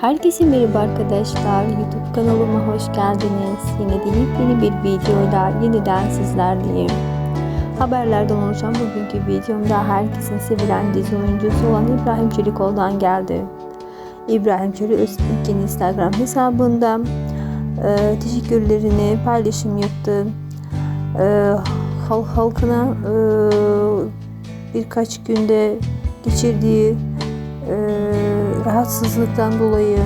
Herkese merhaba arkadaşlar. YouTube kanalıma hoş geldiniz. Yine de yeni bir videoyla yeniden sizlerleyim. Haberlerden oluşan bugünkü videomda herkesin sevilen dizi oyuncusu olan İbrahim Çelikoğlu'dan geldi. İbrahim Çelik Öztürk'ün Instagram hesabında e, teşekkürlerini paylaşım yaptı. E, hal- halkına e, birkaç günde geçirdiği e, rahatsızlıktan dolayı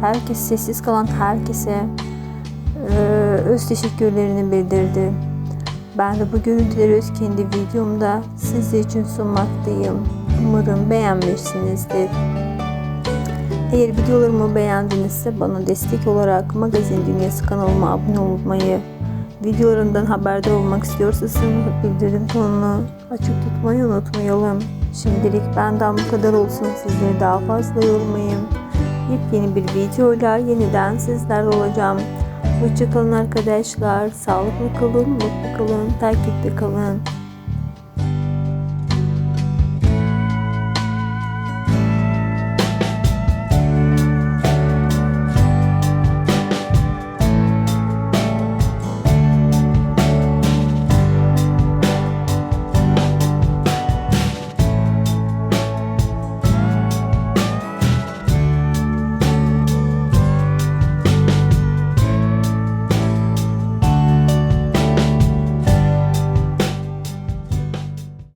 herkes sessiz kalan herkese e, öz teşekkürlerini bildirdi. Ben de bu görüntüleri öz kendi videomda sizler için sunmaktayım. Umarım beğenmişsinizdir. Eğer videolarımı beğendinizse bana destek olarak Magazin Dünyası kanalıma abone olmayı, videolarımdan haberdar olmak istiyorsanız bildirim tonunu açık tutmayı unutmayalım. Şimdilik benden bu kadar olsun. Sizleri daha fazla yormayayım. Yepyeni bir videoyla yeniden sizlerle olacağım. Hoşçakalın arkadaşlar. Sağlıklı kalın, mutlu kalın, takipte kalın.